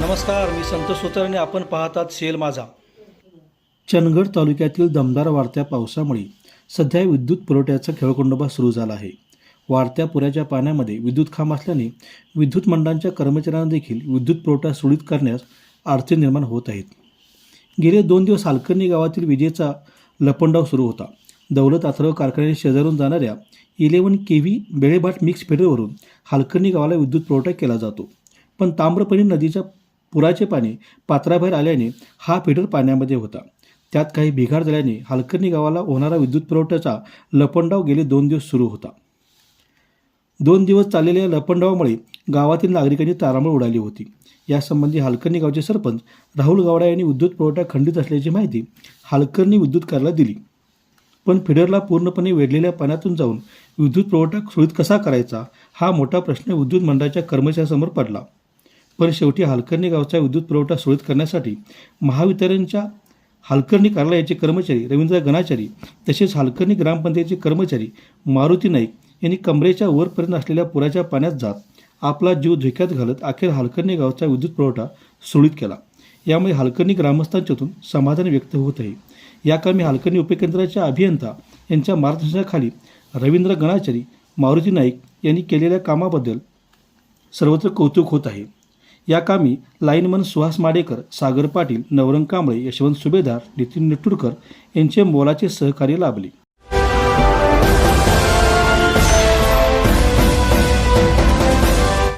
नमस्कार मी संतोष सुतार आणि आपण पाहतात सेल माझा. चंदगड तालुक्यातील दमदार वाढत्या पावसामुळे सध्या विद्युत पुरवठ्याचा खेळकोंडोबा सुरू झाला आहे. वाढत्या पुऱ्याच्या पाण्यामध्ये विद्युत खांब असल्याने विद्युत मंडळांच्या कर्मचाऱ्यांना देखील विद्युत पुरवठा सुरळीत करण्यास अडचणी निर्माण होत आहेत. गेले दोन दिवस हालकर्णी गावातील विजेचा लपंडाव सुरू होता. दौलत आथरव कारखान्याने शेजारून जाणाऱ्या eleven K V Belebhat mix फेडरवरून Halkarni गावाला विद्युत पुरवठा केला जातो. पण ताम्रपणी नदीच्या पुराचे पाणी पात्राबाहेर आल्याने हा फिडर पाण्यामध्ये होता. त्यात काही बिघाड झाल्याने हालकर्णी गावाला होणारा विद्युत पुरवठ्याचा लपंडाव गेले दोन दिवस सुरू होता. दोन दिवस चाललेल्या लपंडावामुळे गावातील नागरिकांची तारांबळ उडाली होती. यासंबंधी हालकर्णी गावचे सरपंच राहुल गावडा यांनी विद्युत पुरवठा खंडित असल्याची माहिती हालकर्णी विद्युत कार्याला दिली. पण फिडरला पूर्णपणे वेढलेल्या पाण्यातून जाऊन विद्युत पुरवठा सुरळीत कसा करायचा हा मोठा प्रश्न विद्युत मंडळाच्या कर्मचाऱ्यासमोर पडला. पण शेवटी हालकर्णी गावचा विद्युत पुरवठा सुरळीत करण्यासाठी महावितरणच्या हालकर्णी कार्यालयाचे कर्मचारी रवींद्र गणाचारी तसेच हालकर्णी ग्रामपंचायतीचे कर्मचारी मारुती नाईक यांनी कमरेच्या वरपर्यंत असलेल्या पुराच्या पाण्यात जात आपला जीव धोक्यात घालत अखेर हालकर्णी गावचा विद्युत पुरवठा सुरळीत केला. यामुळे हालकर्णी ग्रामस्थांच्यातून समाधान व्यक्त होत आहे. या कामी हालकर्णी उपकेंद्राच्या अभियंता यांच्या मार्गदर्शनाखाली रवींद्र गणाचारी मारुती नाईक यांनी केलेल्या कामाबद्दल सर्वत्र कौतुक होत आहे. या कामी लाईनमन सुहास माडेकर सागर पाटील नवरंग कांबळे यशवंत सुभेदार नितीन निटुरकर यांचे मोलाचे सहकार्य लाभले.